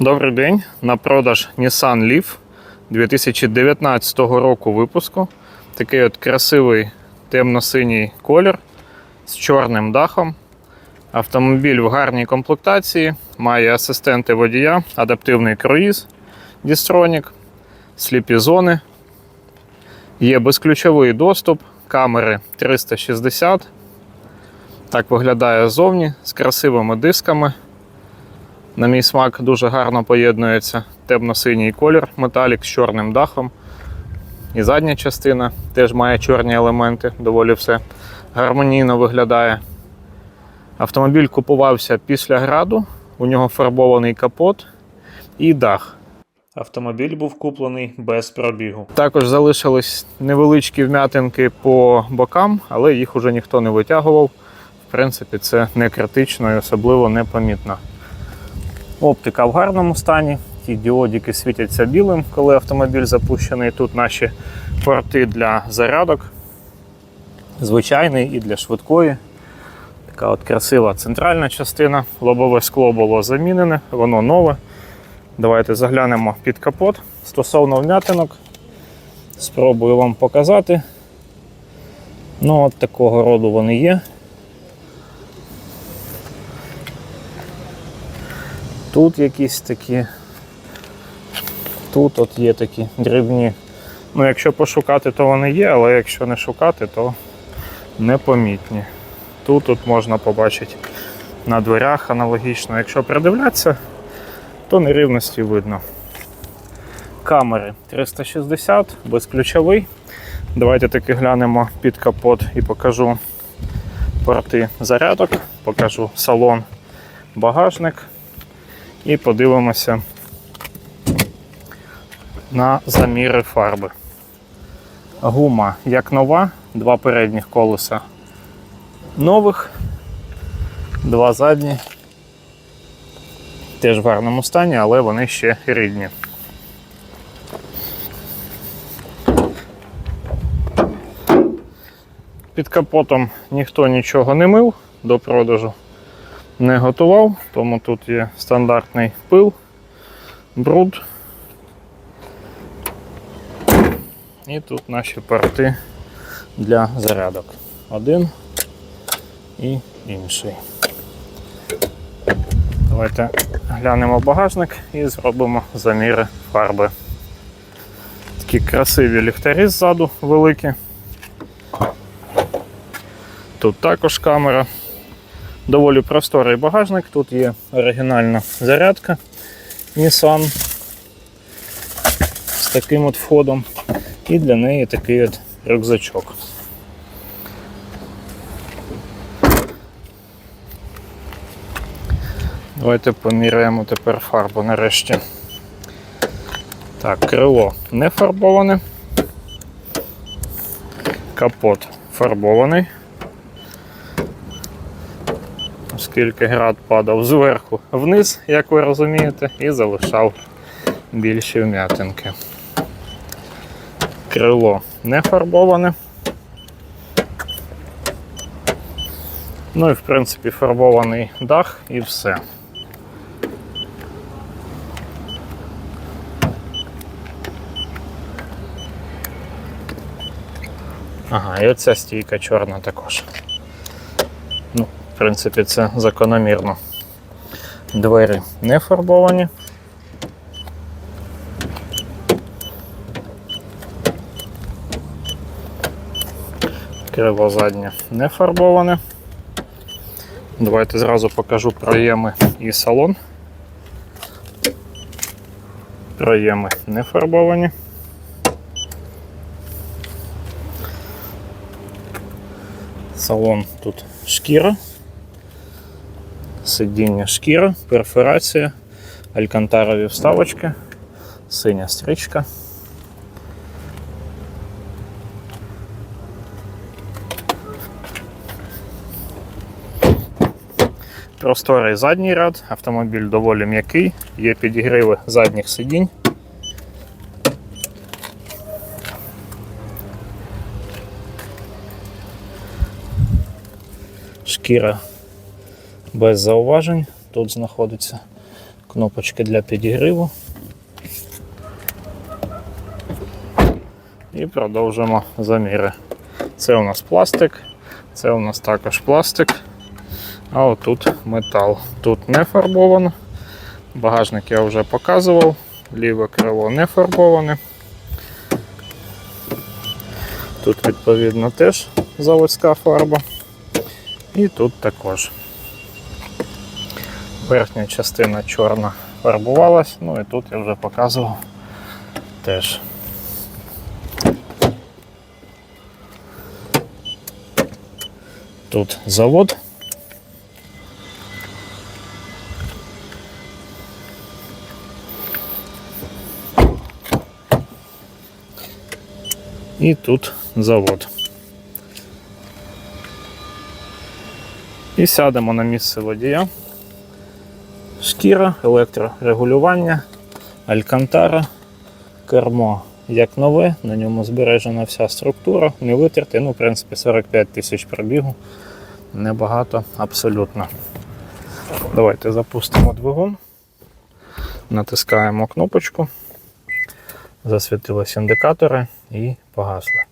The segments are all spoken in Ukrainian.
Добрий день. На продаж Nissan Leaf 2019 року випуску. Такий от красивий темно-синій колір з чорним дахом. Автомобіль в гарній комплектації, має асистенти водія, адаптивний круїз, дістронік, сліпі зони. Є безключовий доступ, камери 360. Так виглядає ззовні з красивими дисками. На мій смак дуже гарно поєднується темно-синій колір, металік з чорним дахом. І задня частина теж має чорні елементи, доволі все гармонійно виглядає. Автомобіль купувався після граду, у нього фарбований капот і дах. Автомобіль був куплений без пробігу. Також залишились невеличкі вм'ятинки по бокам, але їх уже ніхто не витягував. В принципі, це не критично і особливо непомітно. Оптика в гарному стані. Ті діодики світяться білим, коли автомобіль запущений. Тут наші порти для зарядок. Звичайний і для швидкої. Така от красива центральна частина. Лобове скло було замінене, воно нове. Давайте заглянемо під капот. Стосовно вм'ятинок, спробую вам показати. Ну, от такого роду вони є. Тут якісь такі. Тут от є такі дрібні. Ну, якщо пошукати, то вони є, але якщо не шукати, то непомітні. Тут от можна побачити на дверях аналогічно. Якщо придивлятися, то нерівності видно. Камери 360, безключовий. Давайте таки глянемо під капот і покажу порти зарядок, покажу салон, багажник і подивимося на заміри фарби. Гума як нова, два передніх колеса нових, два задні. Теж в гарному стані, але вони ще рідні. Під капотом ніхто нічого не мив до продажу не готував, тому тут є стандартний пил, бруд. І тут наші порти для зарядок. Один і інший. Давайте глянемо багажник і зробимо заміри фарби. Такі красиві ліхтарі ззаду великі. Тут також камера. Доволі просторий багажник, тут є оригінальна зарядка Nissan з таким от входом, і для неї такий от рюкзачок. Давайте поміряємо тепер фарбу нарешті. Так, крило не фарбоване, капот фарбований оскільки град падав зверху вниз, як ви розумієте, і залишав більші вм'ятинки. Крило не фарбоване. Ну і в принципі фарбований дах і все. Ага, і оця стійка чорна також. Принципі, це закономірно. Двері не фарбовані. Крило заднє не фарбоване. Давайте зразу покажу проєми і салон. Проєми не фарбовані. Салон тут шкіра, сидіння шкіра, перфорація, алькантарові вставочки, синя стрічка. Просторий задній ряд, автомобіль доволі м'який, є підігриви задніх сидінь. Шкіра без зауважень. Тут знаходиться кнопочки для підігріву. І продовжимо заміри. Це у нас пластик, це у нас також пластик. А отут метал. Тут не фарбовано. Багажник я вже показував, ліве крило не фарбоване. Тут, відповідно, теж заводська фарба. І тут також. Верхня частина чорна фарбувалась, ну і тут я вже показував теж. Тут завод. І тут завод. І сядемо на місце водія. Шкіра, електрорегулювання, алькантара, кермо як нове, на ньому збережена вся структура, не витерти. Ну, в принципі, 45 тисяч пробігу. Небагато, абсолютно. Давайте запустимо двигун, натискаємо кнопочку, засвітились індикатори і погасли.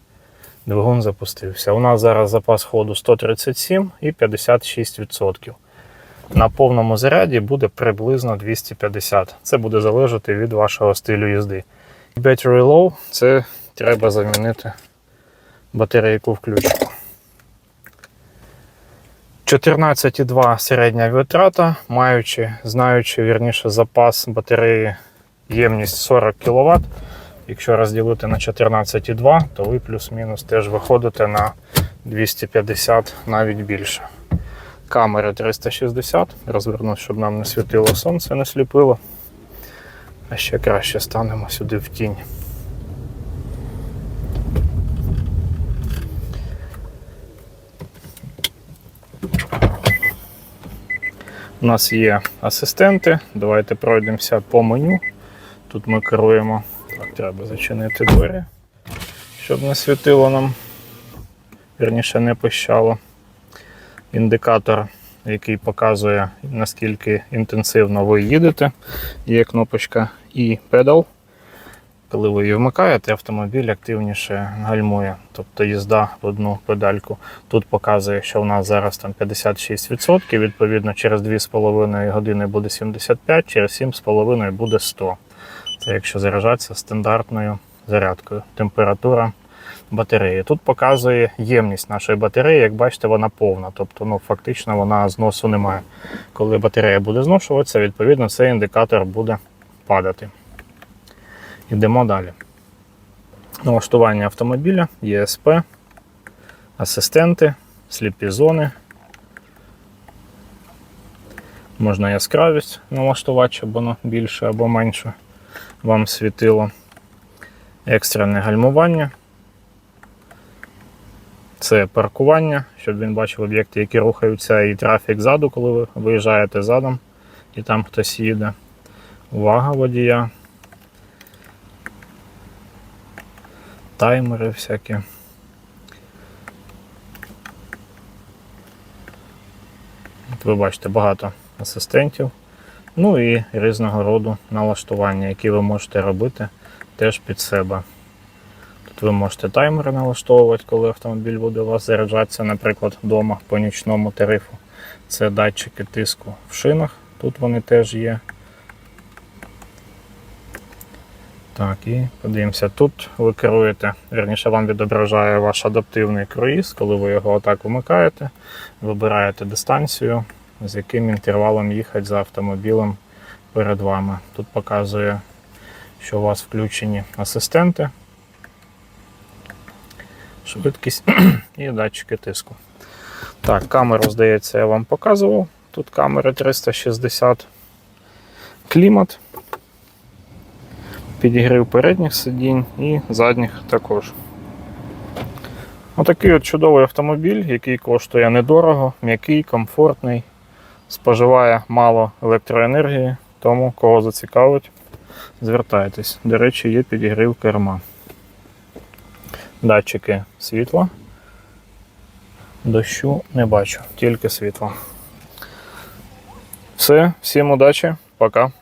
Двигун запустився. У нас зараз запас ходу 137 і 56%. На повному заряді буде приблизно 250. Це буде залежати від вашого стилю їзди. Battery low це треба замінити батарейку включку. 14,2 середня витрата, маючи, знаючи вірніше запас батареї ємність 40 кВт. Якщо розділити на 14,2, то ви плюс-мінус теж виходите на 250 навіть більше. Камери 360, розверну, щоб нам не світило сонце, не сліпило. А ще краще станемо сюди в тінь. У нас є асистенти. Давайте пройдемося по меню. Тут ми керуємо. Так, треба зачинити двері, щоб не світило нам. Вірніше не пищало. Індикатор, який показує, наскільки інтенсивно ви їдете. Є кнопочка і педал. Коли ви її вмикаєте, автомобіль активніше гальмує, тобто їзда в одну педальку. Тут показує, що у нас зараз там 56%, відповідно, через 2,5 години буде 75, через 7,5 буде 100. Це якщо заряджатися стандартною зарядкою. Температура батареї. Тут показує ємність нашої батареї, як бачите, вона повна. Тобто, ну, фактично вона зносу немає. Коли батарея буде зношуватися, відповідно цей індикатор буде падати. Йдемо далі. Налаштування автомобіля, ЄСП, асистенти, сліпі зони. Можна яскравість налаштувати, щоб воно більше або менше вам світило. Екстрене гальмування. Це паркування, щоб він бачив об'єкти, які рухаються, і трафік ззаду, коли ви виїжджаєте задом і там хтось їде. Увага водія. Таймери всякі. От ви бачите багато асистентів. Ну і різного роду налаштування, які ви можете робити теж під себе. Тут ви можете таймери налаштовувати, коли автомобіль буде у вас заряджатися, наприклад, вдома по нічному тарифу. Це датчики тиску в шинах, тут вони теж є. Так, і подивимося, тут ви керуєте, верніше вам відображає ваш адаптивний круїз, коли ви його отак вмикаєте, вибираєте дистанцію, з яким інтервалом їхати за автомобілем перед вами. Тут показує, що у вас включені асистенти, швидкість і датчики тиску. Так, камеру, здається, я вам показував. Тут камери 360 клімат підігрів передніх сидінь і задніх також. Отакий от чудовий автомобіль, який коштує недорого, м'який, комфортний, споживає мало електроенергії, тому кого зацікавить, звертайтесь. До речі, є підігрів керма. Датчики світла. Дощу не бачу, тільки світло. Все, всім удачі, пока.